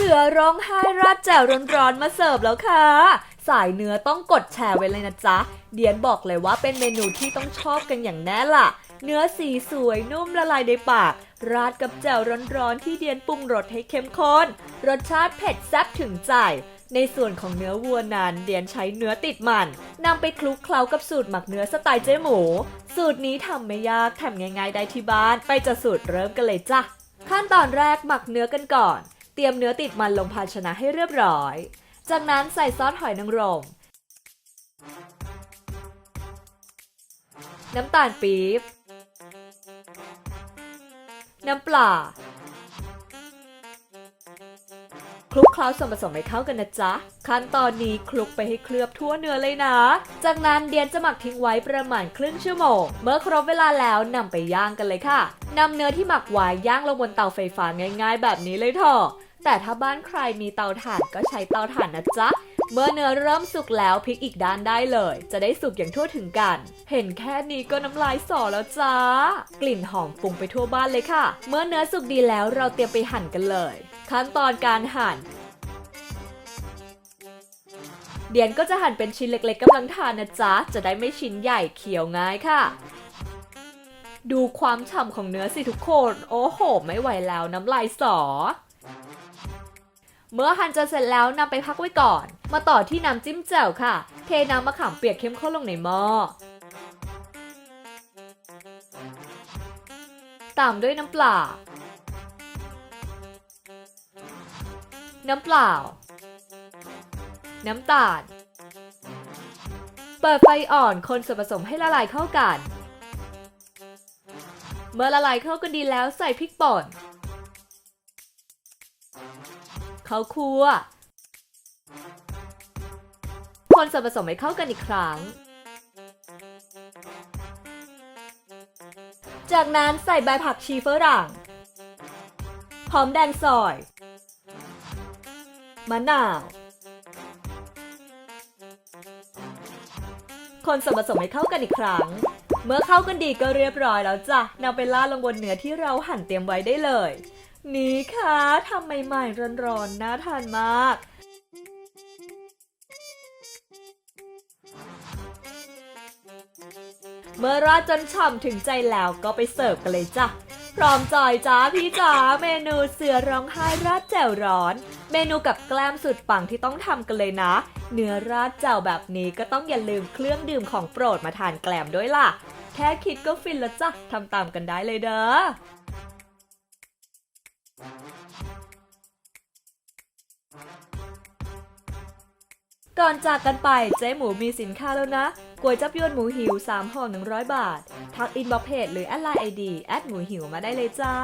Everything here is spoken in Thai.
เสือร้องไห้ราดแจ่วร้อนๆมาเสิร์ฟแล้วค่ะ สายเนื้อต้องกดแชร์ไว้เลยนะจ๊ะ เดียนบอกเลยว่าเป็นเมนูที่ต้องชอบกันอย่างแน่ล่ะ เนื้อสีสวยนุ่มละลายในปาก ราดกับแจ่วร้อนๆที่เดียนปรุงรสให้เข้มข้น รสชาติเผ็ดแซ่บถึงใจในส่วนของเนื้อวัวนั้นเดียนใช้เนื้อติดมันนำไปคลุกเคล้ากับสูตรหมักเนื้อสไตล์เจ๊หมู สูตรนี้ทำไม่ยากทำง่ายๆได้ที่บ้าน ไปจะสูตรเริ่มกันเลยจ้ะขั้นตอนแรกหมักเนื้อกันก่อน ตรียมเนื้อติดมันลงภาชนะให้เรียบร้อย จากนั้นใส่ซอสหอยนางรม น้ำตาลปี๊บ น้ำปลา คลุกเคล้าส่วนผสมให้เข้ากันนะจ๊ะ ขั้นตอนนี้คลุกไปให้เคลือบทั่วเนื้อเลยนะ จากนั้นเดียนจะหมักทิ้งไว้ประมาณครึ่งชั่วโมง เมื่อครบเวลาแล้วนำไปย่างกันเลยค่ะนำเนื้อที่หมักไว้ย่างลงบนเตาไฟฟ้าง่าย ๆ แบบนี้เลยเถอะ แต่ถ้าบ้านใครมีเตาถ่านก็ใช้เตาถ่านนะจ๊ะ เมื่อเนื้อเริ่มสุกแล้วพลิกอีกด้านได้เลย จะได้สุกอย่างทั่วถึงกัน เห็นแค่นี้ก็น้ำลายสอแล้วจ้า กลิ่นหอมฟุ้งไปทั่วบ้านเลยค่ะ เมื่อเนื้อสุกดีแล้วเราเตรียมไปหั่นกันเลย ขั้นตอนการหั่นเดียนก็จะหั่นเป็นชิ้นเล็กๆกำลังทานนะจ๊ะ จะได้ไม่ชิ้นใหญ่เคี้ยวง่ายค่ะ ดูความฉ่ำของเนื้อสิทุกคน โอ้โห ไม่ไหวแล้วน้ำลายสอ เมื่อหั่นจนเสร็จแล้วนำไปพักไว้ก่อน มาต่อที่น้ำจิ้มแจ่วค่ะ เทน้ำมะขามเปียกเข้มข้นลงในหม้อตามด้วยน้ำเปล่า น้ำเปล่า น้ำตาล เปิดไฟอ่อนคนส่วนผสมให้ละลายเข้ากัน เมื่อละลายเข้ากันดีแล้วใส่พริกป่น ข้าวคั่ว คนส่วนผสมให้เข้ากันอีกครั้ง จากนั้นใส่ใบผักชีฝรั่ง หอมแดงซอย มะนาว คนส่วนผสมให้เข้ากันอีกครั้งเมื่อเข้ากันดีก็เรียบร้อยแล้วจ้ะนำไปราลงบนเนื้อที่เราหั่นเตรียมไว้ได้เลย นี่ค่ะทำใหม่ๆร้อนๆน่าทานมาก เมื่อราดจนฉ่ำถึงใจแล้วก็ไปเสิร์ฟกันเลยจ้ะ พร้อมจอยจ้าพี่จ๋าเมนูเสือร้องไห้ราดแจ่วร้อน เมนูกับแกล้มสุดปังที่ต้องทำกันเลยนะ เนื้อราดแจ่วแบบนี้ก็ต้องอย่าลืมเครื่องดื่มของโปรดมาทานแกล้มด้วยล่ะ แค่คิดก็ฟินแล้วจ้ะทำตามกันได้เลยเด้อ ก่อนจากกันไปเจ๊หมูมีสินค้าแล้วนะก๋วยจับยวนหมูหิว 3ห่อ100 บาท ทักอินบ็อกเพจหรือแอดไลน์ไอดีแอดหมูหิวมาได้เลยจ้า